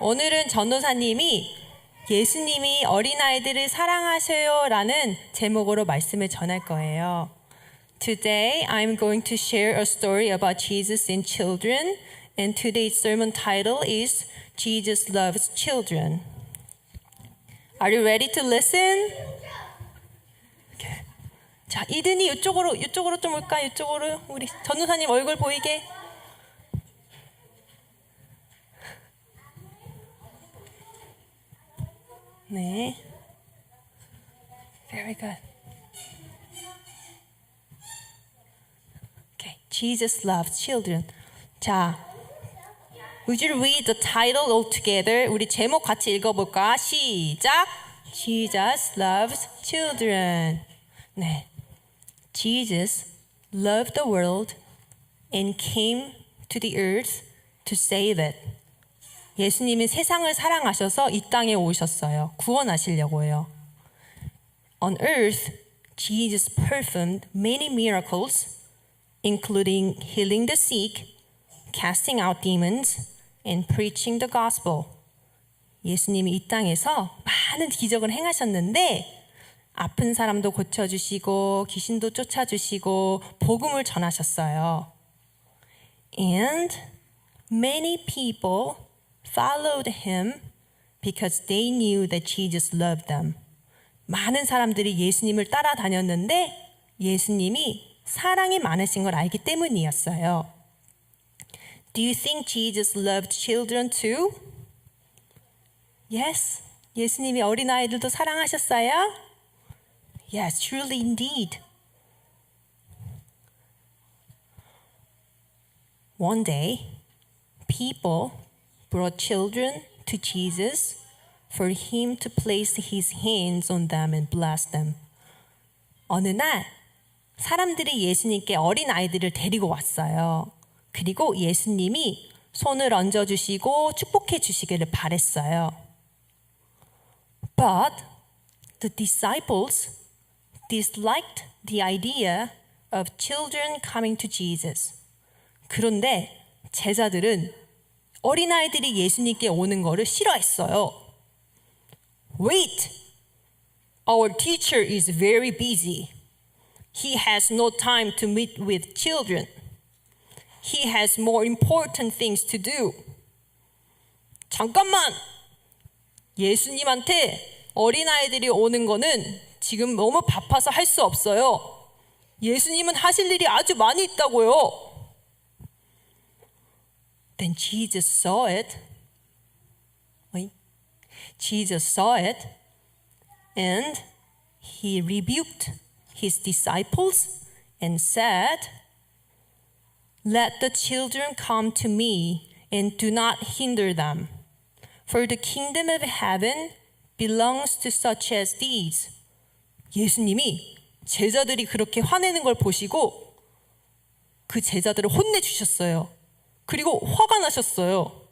오늘은 전도사님이 예수님이 어린아이들을 사랑하셔요라는 제목으로 말씀을 전할 거예요. Today I'm going to share a story about Jesus and children and today's sermon title is Jesus loves children. Are you ready to listen? Okay. 자, 이든이 이쪽으로 이쪽으로 좀 올까? 이쪽으로 우리 전도사님 얼굴 보이게. 네. Very good. Okay. Jesus loves children. 자, would you read the title all together? 우리 제목 같이 읽어볼까? 시작. Jesus loves children. 네. Jesus loved the world and came to the earth to save it. 예수님이 세상을 사랑하셔서 이 땅에 오셨어요. 구원하시려고 해요. On earth, Jesus performed many miracles, including healing the sick, casting out demons, and preaching the gospel. 예수님이 이 땅에서 많은 기적을 행하셨는데 아픈 사람도 고쳐주시고 귀신도 쫓아주시고 복음을 전하셨어요. And many people followed him because they knew that Jesus loved them. 많은 사람들이 예수님을 따라다녔는데 예수님이 사랑이 많으신 걸 알기 때문이었어요. Do you think Jesus loved children too? Yes. 예수님이 어린아이들도 사랑하셨어요? Yes, truly indeed. One day, people brought children to Jesus for him to place his hands on them and bless them. 어느 날 사람들이 예수님께 어린 아이들을 데리고 왔어요. 그리고 예수님이 손을 얹어 주시고 축복해 주시기를 바랬어요. But the disciples disliked the idea of children coming to Jesus. 그런데 제자들은 어린아이들이 예수님께 오는 거를 싫어했어요. Wait! Our teacher is very busy. He has no time to meet with children. He has more important things to do. 잠깐만! 예수님한테 어린아이들이 오는 거는 지금 너무 바빠서 할 수 없어요. 예수님은 하실 일이 아주 많이 있다고요. Then Jesus saw it. Wait. Jesus saw it and he rebuked his disciples and said, Let the children come to me and do not hinder them, for the kingdom of heaven belongs to such as these. 예수님이 제자들이 그렇게 화내는 걸 보시고 그 제자들을 혼내주셨어요. 그리고 화가 나셨어요.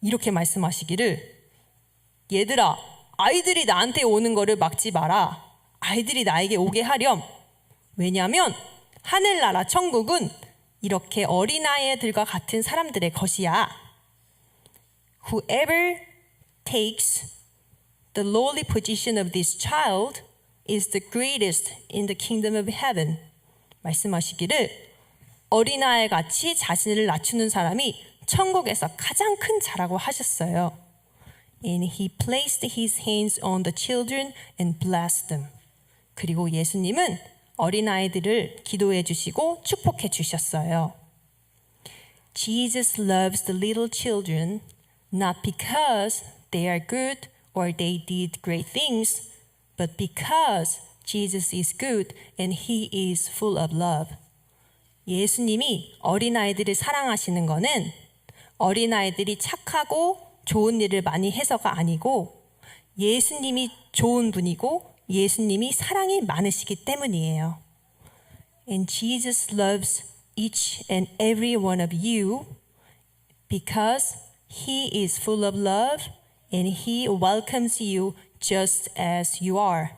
이렇게 말씀하시기를 얘들아 아이들이 나한테 오는 거를 막지 마라. 아이들이 나에게 오게 하렴. 왜냐하면 하늘나라 천국은 이렇게 어린아이들과 같은 사람들의 것이야. Whoever takes the lowly position of this child is the greatest in the kingdom of heaven. 말씀하시기를 어린아이 같이 자신을 낮추는 사람이 천국에서 가장 큰 자라고 하셨어요. And he placed his hands on the children and blessed them. 그리고 예수님은 어린아이들을 기도해 주시고 축복해 주셨어요. Jesus loves the little children not because they are good or they did great things, but because Jesus is good and he is full of love. 예수님이 어린아이들을 사랑하시는 것은 어린아이들이 착하고 좋은 일을 많이 해서가 아니고 예수님이 좋은 분이고 예수님이 사랑이 많으시기 때문이에요. And Jesus loves each and every one of you because he is full of love and he welcomes you just as you are.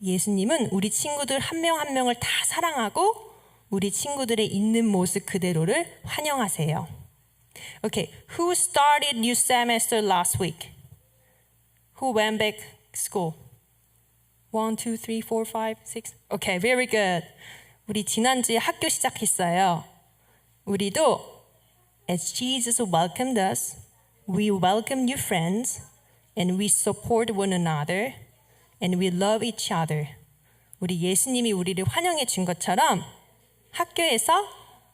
예수님은 우리 친구들 한 명한 명을 다 사랑하고 우리 친구들의 있는 모습 그대로를 환영하세요. Okay, who started new semester last week? Who went back school? One, two, three, four, five, six. Okay, very good. 우리 지난주에 학교 시작했어요. 우리도 as Jesus welcomed us, we welcome new friends, and we support one another, and we love each other. 우리 예수님이 우리를 환영해 준 것처럼 학교에서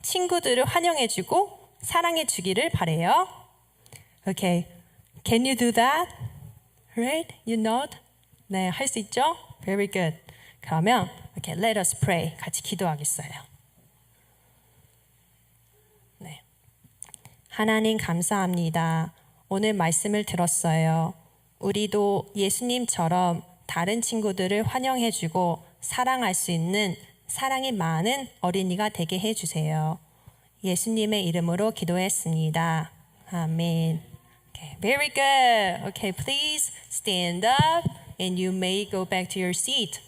친구들을 환영해 주고 사랑해 주기를 바래요. Okay. Can you do that? Right? You nod? 네, 할 수 있죠? Very good. 그러면 okay, let us pray. 같이 기도하겠어요. 네. 하나님 감사합니다. 오늘 말씀을 들었어요. 우리도 예수님처럼 다른 친구들을 환영해 주고 사랑할 수 있는 사랑이 많은 어린이가 되게 해 주세요. 예수님의 이름으로 기도했습니다. 아멘. Okay, very good. Okay, please stand up and you may go back to your seat.